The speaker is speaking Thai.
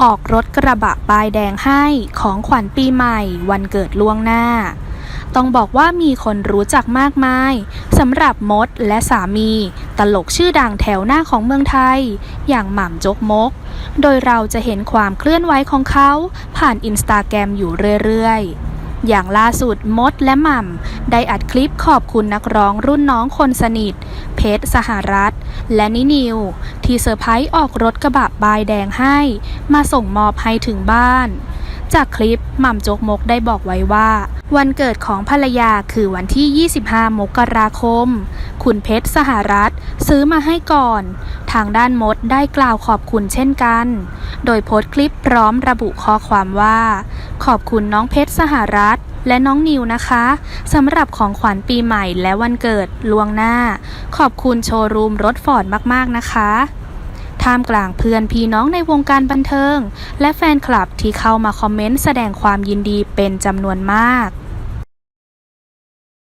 ออกรถกระบะป้ายแดงให้ของขวัญปีใหม่วันเกิดล่วงหน้า ต้องบอกว่ามีคนรู้จักมากมายสำหรับมดและสามี ตลกชื่อดังแถวหน้าของเมืองไทย อย่างหม่ำจกมก โดยเราจะเห็นความเคลื่อนไหวของเขาผ่านอินสตาแกรมอยู่เรื่อยๆ อย่างล่าสุดมดและหม่ำ ได้อัดคลิปขอบคุณนักร้องรุ่นน้องคนสนิท เพชรสหรัฐ และนินิว ที่เซอร์ไพรส์ออกรถกระบะบายแดงให้ มาส่งมอบให้ถึงบ้าน จากคลิปหม่ำจกมกได้บอกไว้ว่า วันเกิดของภรรยาคือวันที่ 25 มกราคม คุณเพชรสหรัฐ ซื้อมาให้ก่อน ทางด้านมดได้กล่าวขอบคุณเช่นกัน โดยโพสต์คลิปพร้อมระบุข้อความว่า ขอบคุณน้องเพชรสหรัฐและน้องนิวนะคะสำหรับของขวัญปีใหม่และวันเกิดล่วงหน้า ขอบคุณโชว์รูมรถฟอร์ดมาก ๆ นะคะท่ามกลางเพื่อนพี่น้องในวงการบันเทิง และแฟนคลับที่เข้ามาคอมเมนต์แสดงความยินดีเป็นจำนวนมาก